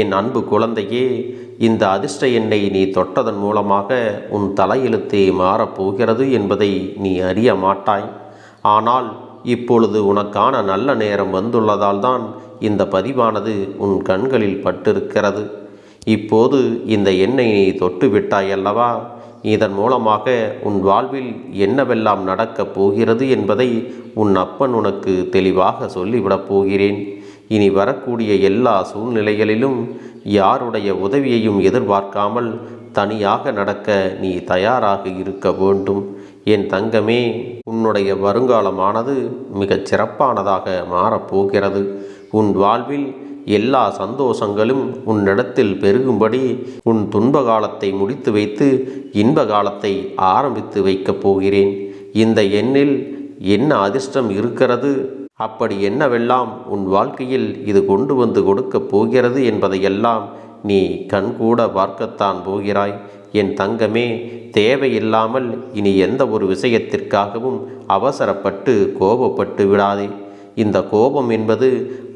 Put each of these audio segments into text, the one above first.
என் அன்பு குழந்தையே இந்த அதிர்ஷ்ட எண்ணை நீ தொட்டதன் மூலமாக உன் தலையெழுத்தே மாறப்போகிறது என்பதை நீ அறிய மாட்டாய். ஆனால் இப்பொழுது உனக்கான நல்ல நேரம் வந்துள்ளதால் தான் இந்த பதிவானது உன் கண்களில் பட்டிருக்கிறது. இப்போது இந்த எண்ணை நீ தொட்டு விட்டாய் அல்லவா இதன் மூலமாக உன் வாழ்வில் என்னவெல்லாம் நடக்கப் போகிறது என்பதை உன் அப்பன் உனக்கு தெளிவாக சொல்லிவிடப் போகிறேன். இனி வரக்கூடிய எல்லா சூழ்நிலைகளிலும் யாருடைய உதவியையும் எதிர்பார்க்காமல் தனியாக நடக்க நீ தயாராக இருக்க வேண்டும். என் தங்கமே உன்னுடைய வருங்காலமானது மிகச் சிறப்பானதாக மாறப்போகிறது. உன் வாழ்வில் எல்லா சந்தோஷங்களும் உன்னிடத்தில் பெருகும்படி உன் துன்ப காலத்தை முடித்து வைத்து இன்ப காலத்தை ஆரம்பித்து வைக்கப் போகிறேன். இந்த எண்ணில் என்ன அதிர்ஷ்டம் இருக்கிறது? அப்படி என்னவெல்லாம் உன் வாழ்க்கையில் இது கொண்டு வந்து கொடுக்கப் போகிறது என்பதையெல்லாம் நீ கண்கூட பார்க்கத்தான் போகிறாய். என் தங்கமே தேவையில்லாமல் இனி எந்த ஒரு விஷயத்திற்காகவும் அவசரப்பட்டு கோபப்பட்டு விடாதே. இந்த கோபம் என்பது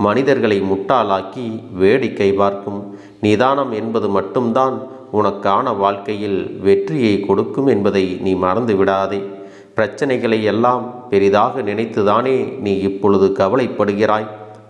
மனிதர்களை முட்டாளாக்கி வேடிக்கை பார்க்கும். நிதானம் என்பது மட்டும்தான் உனக்கான வாழ்க்கையில் வெற்றியை கொடுக்கும் என்பதை நீ மறந்து விடாதே. பிரச்சனைகளை எல்லாம் பெரிதாக நினைத்துதானே நீ இப்பொழுது கவலைப்படுகிறாய்?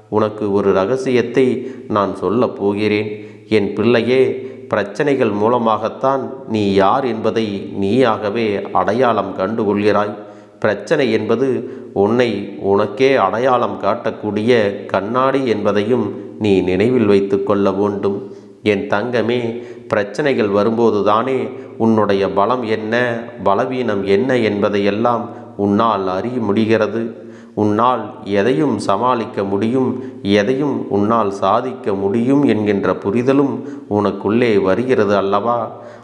உனக்கு ஒரு ரகசியத்தை நான் சொல்லப் போகிறேன். என் பிள்ளையே பிரச்சனைகள் மூலமாகத்தான் நீ யார் என்பதை நீயாகவே அடையாளம் கண்டு கொள்கிறாய் பிரச்சனை என்பது உன்னை உனக்கே அடையாளம் காட்டக்கூடிய கண்ணாடி என்பதையும் நீ நினைவில் வைத்து கொள்ள வேண்டும். என் தங்கமே பிரச்சனைகள் வரும்போது தானே உன்னுடைய பலம் என்ன பலவீனம் என்ன என்பதையெல்லாம் உன்னால் அறிய முடிகிறது. உன்னால் எதையும் சமாளிக்க முடியும் எதையும் உன்னால் சாதிக்க முடியும் என்கின்ற புரிதலும் உனக்குள்ளே வருகிறது அல்லவா?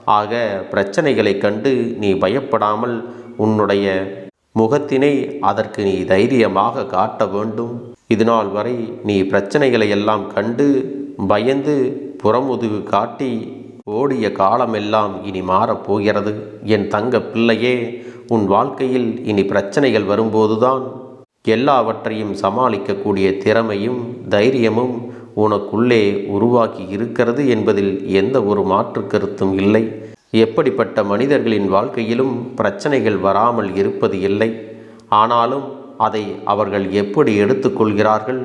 ஆக பிரச்சனைகளை கண்டு நீ பயப்படாமல் உன்னுடைய முகத்தினை அதற்கு நீ தைரியமாக காட்ட வேண்டும். இதுநாள் வரை நீ பிரச்சனைகளை எல்லாம் கண்டு பயந்து புறமுதுகு காட்டி ஓடிய காலமெல்லாம் இனி மாறப்போகிறது என் தங்க பிள்ளையே உன் வாழ்க்கையில் இனி பிரச்சனைகள் வரும்போதுதான் எல்லாவற்றையும் சமாளிக்கக்கூடிய திறமையும் தைரியமும் உனக்குள்ளே உருவாக்கி இருக்கிறது என்பதில் எந்த ஒரு மாற்று கருத்தும் இல்லை. எப்படிப்பட்ட மனிதர்களின் வாழ்க்கையிலும் பிரச்சனைகள் வராமல் இருப்பது இல்லை. ஆனாலும் அதை அவர்கள் எப்படி எடுத்துக்கொள்கிறார்கள்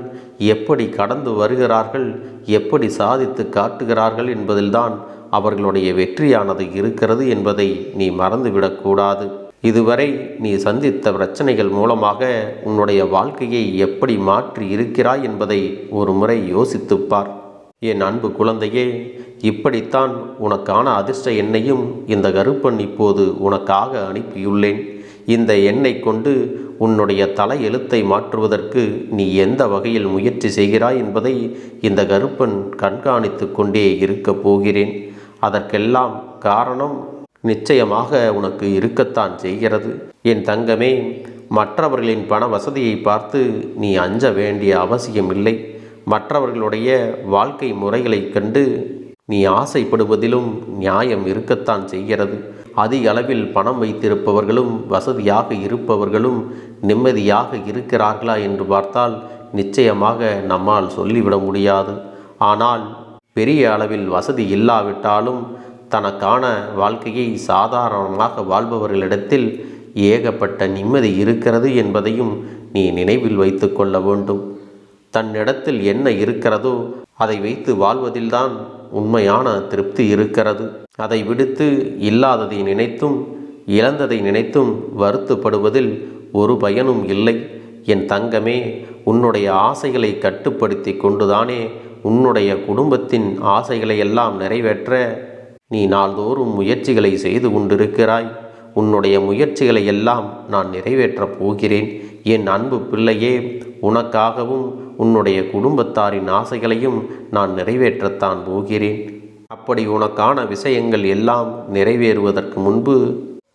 எப்படி கடந்து வருகிறார்கள் எப்படி சாதித்து காட்டுகிறார்கள் என்பதில்தான் அவர்களுடைய வெற்றியானது இருக்கிறது என்பதை நீ மறந்துவிடக்கூடாது இதுவரை நீ சந்தித்த பிரச்சனைகள் மூலமாக உன்னுடைய வாழ்க்கையை எப்படி மாற்றி இருக்கிறாய் என்பதை ஒரு முறை யோசித்துப்பார் என் அன்பு குழந்தையே இப்படித்தான் உனக்கான அதிர்ஷ்ட எண்ணையும் இந்த கருப்பன் இப்போது உனக்காக அனுப்பியுள்ளேன். இந்த எண்ணை கொண்டு உன்னுடைய தலை எழுத்தை மாற்றுவதற்கு நீ எந்த வகையில் முயற்சி செய்கிறாய் என்பதை இந்த கருப்பன் கண்காணித்து கொண்டே இருக்கப் போகிறேன். அதற்கெல்லாம் காரணம் நிச்சயமாக உனக்கு இருக்கத்தான் செய்கிறது. என் தங்கமே மற்றவர்களின் பண வசதியை பார்த்து நீ அஞ்ச வேண்டிய அவசியமில்லை. மற்றவர்களுடைய வாழ்க்கை முறைகளைக் கண்டு நீ ஆசைப்படுவதிலும் நியாயம் இருக்கத்தான் செய்கிறது. அதிக அளவில் பணம் வைத்திருப்பவர்களும் வசதியாக இருப்பவர்களும் நிம்மதியாக இருக்கிறார்களா என்று பார்த்தால் நிச்சயமாக நம்மால் சொல்லிவிட முடியாது. ஆனால் பெரிய அளவில் வசதி இல்லாவிட்டாலும் தனக்கான வாழ்க்கையை சாதாரணமாக வாழ்பவர்களிடத்தில் ஏகப்பட்ட நிம்மதி இருக்கிறது என்பதையும் நீ நினைவில் வைத்து கொள்ள வேண்டும். தன்னிடத்தில் என்ன இருக்கிறதோ அதை வைத்து வாழ்வதில்தான் உண்மையான திருப்தி இருக்கிறது. அதை விடுத்து இல்லாததை நினைத்தும் இழந்ததை நினைத்தும் வருத்தப்படுவதில் ஒரு பயனும் இல்லை. என் தங்கமே உன்னுடைய ஆசைகளை கட்டுப்படுத்தி கொண்டுதானே உன்னுடைய குடும்பத்தின் ஆசைகளை எல்லாம் நிறைவேற்ற நீ நாள்தோறும் முயற்சிகளை செய்து கொண்டிருக்கிறாய். உன்னுடைய முயற்சிகளை எல்லாம் நான் நிறைவேற்றப் போகிறேன். என் அன்பு பிள்ளையே உனக்காகவும் உன்னுடைய குடும்பத்தாரின் ஆசைகளையும் நான் நிறைவேற்றத்தான் போகிறேன். அப்படி உனக்கான விஷயங்கள் எல்லாம் நிறைவேறுவதற்கு முன்பு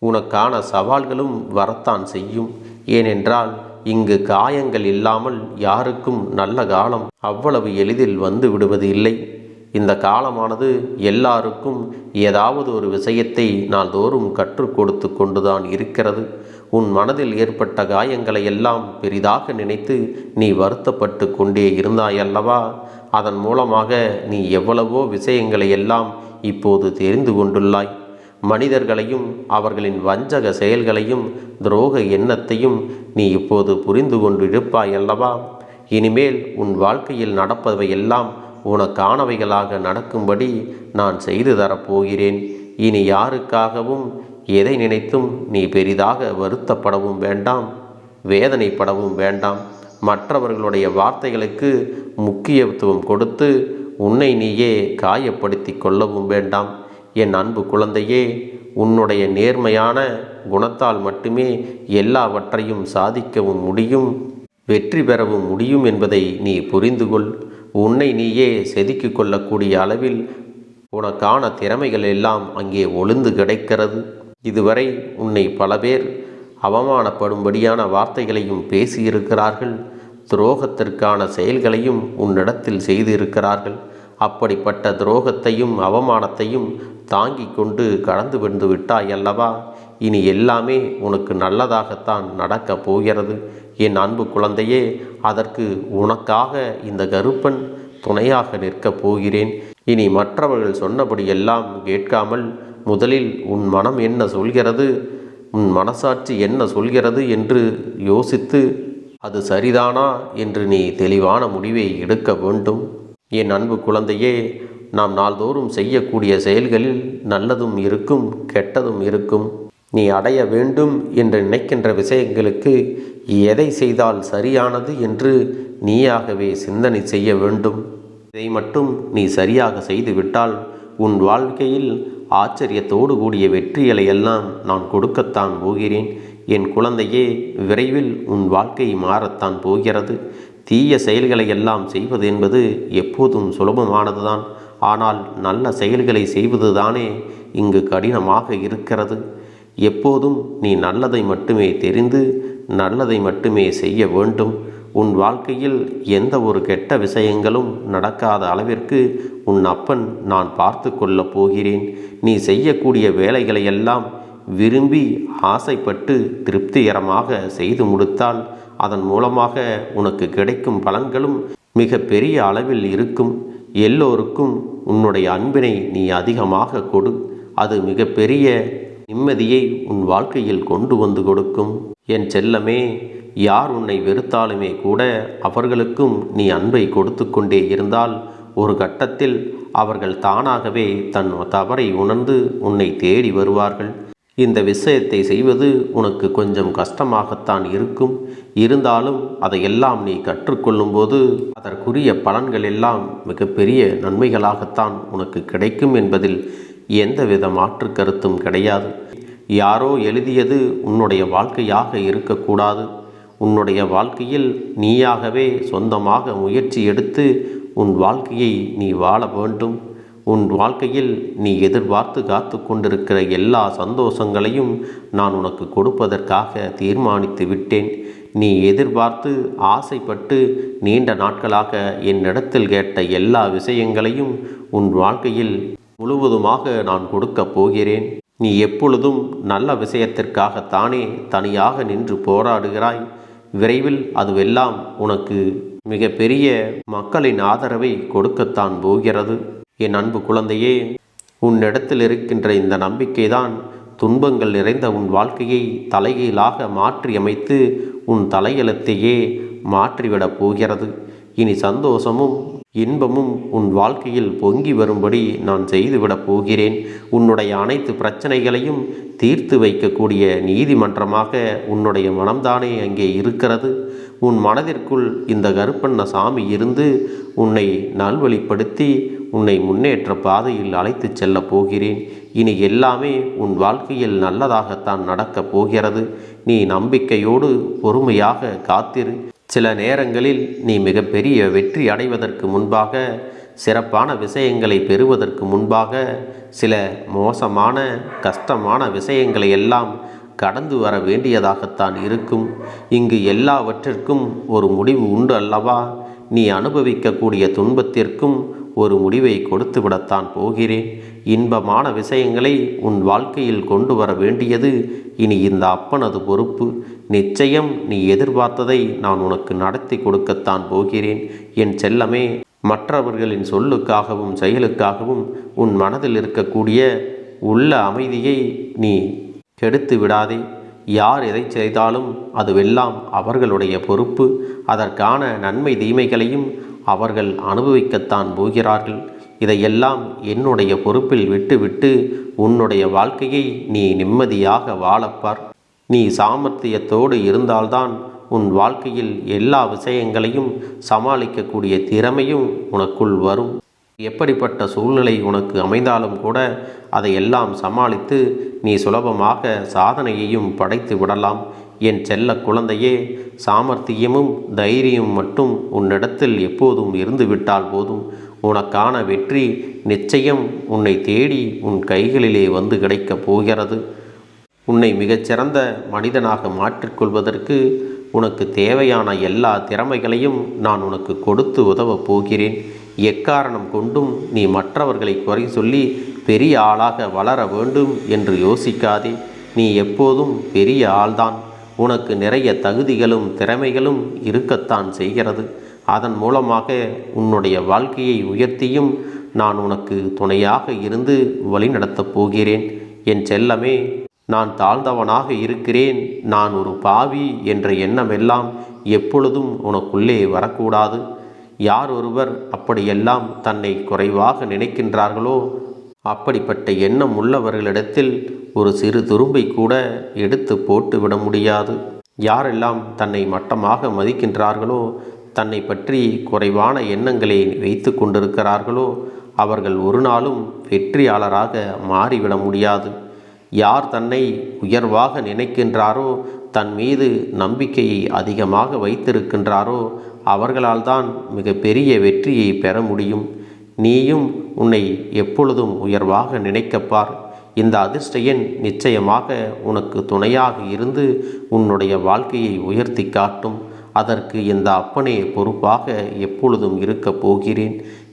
உனக்கான சவால்களும் வரத்தான் செய்யும். ஏனென்றால் இங்கு காயங்கள் இல்லாமல் யாருக்கும் நல்ல காலம் அவ்வளவு எளிதில் வந்து விடுவது இல்லை. இந்த காலமானது எல்லாருக்கும் ஏதாவது ஒரு விஷயத்தை நாள்தோறும் கற்றுக் கொடுத்து கொண்டுதான் இருக்கிறது. உன் மனதில் ஏற்பட்ட காயங்களை எல்லாம் பெரிதாக நினைத்து நீ வருத்தப்பட்டு கொண்டே இருந்தாயல்லவா? அதன் மூலமாக நீ எவ்வளவோ விஷயங்களை எல்லாம் இப்போது தெரிந்து கொண்டுள்ளாய். மனிதர்களையும் அவர்களின் வஞ்சக செயல்களையும் துரோக எண்ணத்தையும் நீ இப்போது புரிந்து கொண்டு இருப்பாயல்லவா இனிமேல் உன் வாழ்க்கையில் நடப்பவை எல்லாம் உனக்கானவைகளாக நடக்கும்படி நான் செய்து தரப்போகிறேன். இனி யாருக்காகவும் எதை நினைத்தும் நீ பெரிதாக வருத்தப்படவும் வேண்டாம் வேதனைப்படவும் வேண்டாம். மற்றவர்களுடைய வார்த்தைகளுக்கு முக்கியத்துவம் கொடுத்து உன்னை நீயே காயப்படுத்தி கொள்ளவும் வேண்டாம். என் அன்பு குழந்தையே உன்னுடைய நேர்மையான குணத்தால் மட்டுமே எல்லாவற்றையும் சாதிக்கவும் முடியும் வெற்றி பெறவும் முடியும் என்பதை நீ புரிந்து கொள் உன்னை நீயே செதுக்கி கொள்ளக்கூடிய அளவில் உனக்கான திறமைகள் எல்லாம் அங்கே ஒளிந்து கிடைக்கிறது. இதுவரை உன்னை பல பேர் அவமானப்படும்படியான வார்த்தைகளையும் பேசியிருக்கிறார்கள். துரோகத்திற்கான செயல்களையும் உன்னிடத்தில் செய்திருக்கிறார்கள். அப்படிப்பட்ட துரோகத்தையும் அவமானத்தையும் தாங்கி கொண்டு கடந்து வந்து விட்டாய் அல்லவா? இனி எல்லாமே உனக்கு நல்லதாகத்தான் நடக்கப் போகிறது. என் அன்பு குழந்தையே அதற்கு உனக்காக இந்த கருப்பன் துணையாக நிற்கப் போகிறேன். இனி மற்றவர்கள் சொன்னபடியெல்லாம் கேட்காமல் முதலில் உன் மனம் என்ன சொல்கிறது? உன் மனசாட்சி என்ன சொல்கிறது என்று யோசித்து அது சரிதானா என்று நீ தெளிவான முடிவை எடுக்க வேண்டும். என் அன்பு குழந்தையே நாம் நாள்தோறும் செய்யக்கூடிய செயல்களில் நல்லதும் இருக்கும் கெட்டதும் இருக்கும். நீ அடைய வேண்டும் என்று நினைக்கின்ற விஷயங்களுக்கு எதை செய்தால் சரியானது என்று நீயாகவே சிந்தனை செய்ய வேண்டும். இதை மட்டும் நீ சரியாக செய்துவிட்டால் உன் வாழ்க்கையில் ஆச்சரியத்தோடு கூடிய வெற்றிகளை எல்லாம் நான் கொடுக்கத்தான் போகிறேன். என் குழந்தையே விரைவில் உன் வாழ்க்கை மாறத்தான் போகிறது. தீய செயல்களை எல்லாம் செய்வது என்பது எப்போதும் சுலபமானதுதான். ஆனால் நல்ல செயல்களை செய்வதுதானே இங்கு கடினமாக இருக்கிறது. எப்போதும் நீ நல்லதை மட்டுமே தெரிந்து நல்லதை மட்டுமே செய்ய வேண்டும். உன் வாழ்க்கையில் எந்த ஒரு கெட்ட விஷயங்களும் நடக்காத அளவிற்கு உன் அப்பன் நான் பார்த்து கொள்ளப் போகிறேன். நீ செய்யக்கூடிய வேலைகளை எல்லாம் விரும்பி ஆசைப்பட்டு திருப்திகரமாக செய்து முடித்தால் அதன் மூலமாக உனக்கு கிடைக்கும் பலன்களும் மிக பெரிய அளவில் இருக்கும். எல்லோருக்கும் உன்னுடைய அன்பினை நீ அதிகமாக கொடு. அது மிகப்பெரிய நிம்மதியை உன் வாழ்க்கையில் கொண்டு வந்து கொடுக்கும். என் செல்லமே யார் உன்னை வெறுத்தாலுமே கூட அவர்களுக்கும் நீ அன்பை கொடுத்து கொண்டே இருந்தால் ஒரு கட்டத்தில் அவர்கள் தானாகவே தன் தவறை உணர்ந்து உன்னை தேடி வருவார்கள். இந்த விஷயத்தை செய்வது உனக்கு கொஞ்சம் கஷ்டமாகத்தான் இருக்கும். இருந்தாலும் அதையெல்லாம் நீ கற்றுக்கொள்ளும்போது அதற்குரிய பலன்கள் எல்லாம் மிகப்பெரிய நன்மைகளாகத்தான் உனக்கு கிடைக்கும் என்பதில் எந்தவித மாற்று கருத்தும் கிடையாது. யாரோ எழுதியது உன்னுடைய வாழ்க்கையாக இருக்கக்கூடாது. உன்னுடைய வாழ்க்கையில் நீயாகவே சொந்தமாக முயற்சி எடுத்து உன் வாழ்க்கையை நீ வாழ வேண்டும். உன் வாழ்க்கையில் நீ எதிர்பார்த்து காத்து கொண்டிருக்கிற எல்லா சந்தோஷங்களையும் நான் உனக்கு கொடுப்பதற்காக தீர்மானித்து விட்டேன். நீ எதிர்பார்த்து ஆசைப்பட்டு நீண்ட நாட்களாக என்னிடத்தில் கேட்ட எல்லா விஷயங்களையும் உன் வாழ்க்கையில் முழுவதுமாக நான் கொடுக்கப் போகிறேன். நீ எப்பொழுதும் நல்ல விஷயத்திற்காகத்தானே தனியாக நின்று போராடுகிறாய். விரைவில் அதுவெல்லாம் உனக்கு மிகப்பெரிய மக்களின் ஆதரவை கொடுக்கத்தான் போகிறது. என் அன்பு குழந்தையே உன்னிடத்தில் இருக்கின்ற இந்த நம்பிக்கைதான் துன்பங்கள் நிறைந்த உன் வாழ்க்கையை தலைகீழாக மாற்றியமைத்து உன் தலையெழுத்தையே மாற்றிவிடப் போகிறது. இனி சந்தோஷமும் இன்பமும் உன் வாழ்க்கையில் பொங்கி வரும்படி நான் செய்துவிடப் போகிறேன். உன்னுடைய அனைத்து பிரச்சனைகளையும் தீர்த்து வைக்கக்கூடிய நீதிமன்றமாக உன்னுடைய மனம்தானே அங்கே இருக்கிறது. உன் மனதிற்குள் இந்த கருப்பண்ண சாமி இருந்து உன்னை நல்வழிப்படுத்தி உன்னை முன்னேற்ற பாதையில் அழைத்துச் செல்லப் போகிறேன். இனி எல்லாமே உன் வாழ்க்கையில் நல்லதாகத்தான் நடக்கப் போகிறது. நீ நம்பிக்கையோடு பொறுமையாக காத்திரு. சில நேரங்களில் நீ மிகப்பெரிய வெற்றி அடைவதற்கு முன்பாக சிறப்பான விஷயங்களை பெறுவதற்கு முன்பாக சில மோசமான கஷ்டமான விஷயங்களை எல்லாம் கடந்து வர வேண்டியதாகத்தான் இருக்கும். இங்கு எல்லாவற்றிற்கும் ஒரு முடிவு உண்டு அல்லவா? நீ அனுபவிக்கக்கூடிய துன்பத்திற்கும் ஒரு முடிவை கொடுத்து விடத்தான் போகிறேன். இன்பமான விஷயங்களை உன் வாழ்க்கையில் கொண்டு வர வேண்டியது இனி இந்த அப்பனது பொறுப்பு. நிச்சயம் நீ எதிர்பார்த்ததை நான் உனக்கு நடத்தி கொடுக்கத்தான் போகிறேன். என் செல்லமே மற்றவர்களின் சொல்லுக்காகவும் செயலுக்காகவும் உன் மனதில் இருக்கக்கூடிய உள்ள அமைதியை நீ கெடுத்து விடாதே. யார் எதை செய்தாலும் அதுவெல்லாம் அவர்களுடைய பொறுப்பு. அதற்கான நன்மை தீமைகளையும் அவர்கள் அனுபவிக்கத்தான் போகிறார்கள். இதையெல்லாம் என்னுடைய பொறுப்பில் விட்டுவிட்டு உன்னுடைய வாழ்க்கையை நீ நிம்மதியாக வாழப்பார் நீ சாமர்த்தியத்தோடு இருந்தால்தான் உன் வாழ்க்கையில் எல்லா விஷயங்களையும் சமாளிக்கக்கூடிய திறமையும் உனக்குள் வரும். எப்படிப்பட்ட சூழ்நிலை உனக்கு அமைந்தாலும் கூட அதையெல்லாம் சமாளித்து நீ சுலபமாக சாதனையையும் படைத்து விடலாம். என் செல்ல குழந்தையே சாமர்த்தியமும் தைரியம் மட்டும் உன்னிடத்தில் எப்போதும் இருந்துவிட்டால் போதும். உனக்கான வெற்றி நிச்சயம் உன்னை தேடி உன் கைகளிலே வந்து கிடைக்கப் போகிறது. உன்னை மிகச்சிறந்த மனிதனாக மாற்றிக்கொள்வதற்கு உனக்கு தேவையான எல்லா திறமைகளையும் நான் உனக்கு கொடுத்து உதவப் போகிறேன். எக்காரணம் கொண்டும் நீ மற்றவர்களை குறை சொல்லி பெரிய ஆளாக வளர வேண்டும் என்று யோசிக்காதே. நீ எப்போதும் பெரிய ஆள்தான். உனக்கு நிறைய தகுதிகளும் திறமைகளும் இருக்கத்தான் செய்கிறது. அதன் மூலமாக உன்னுடைய வாழ்க்கையை உயர்த்தியும் நான் உனக்கு துணையாக இருந்து வழிநடத்தப் போகிறேன். என் செல்லமே நான் தாழ்ந்தவனாக இருக்கிறேன் நான் ஒரு பாவி என்ற எண்ணமெல்லாம் எப்பொழுதும் உனக்குள்ளே வரக்கூடாது. யார் ஒருவர் அப்படியெல்லாம் தன்னை குறைவாக நினைக்கின்றார்களோ அப்படிப்பட்ட எண்ணம் உள்ளவர்களிடத்தில் ஒரு சிறு துரும்பை கூட எடுத்து போட்டு விட முடியாது. யாரெல்லாம் தன்னை மட்டமாக மதிக்கின்றார்களோ தன்னை பற்றி குறைவான எண்ணங்களை வைத்து கொண்டிருக்கிறார்களோ அவர்கள் ஒரு நாளும் வெற்றியாளராக மாறிவிட முடியாது. யார் தன்னை உயர்வாக நினைக்கின்றாரோ தன் மீது நம்பிக்கையை அதிகமாக வைத்திருக்கின்றாரோ அவர்களால் தான் மிகப்பெரிய வெற்றியை பெற முடியும். நீயும் உன்னை எப்பொழுதும் உயர்வாக நினைக்கப்பார். இந்த அதிர்ஷ்ட எண் நிச்சயமாக உனக்கு துணையாக இருந்து உன்னுடைய வாழ்க்கையை உயர்த்தி காட்டும். அதற்கு இந்த அப்பனே பொறுப்பாக எப்பொழுதும் இருக்கப் போகிறேன்.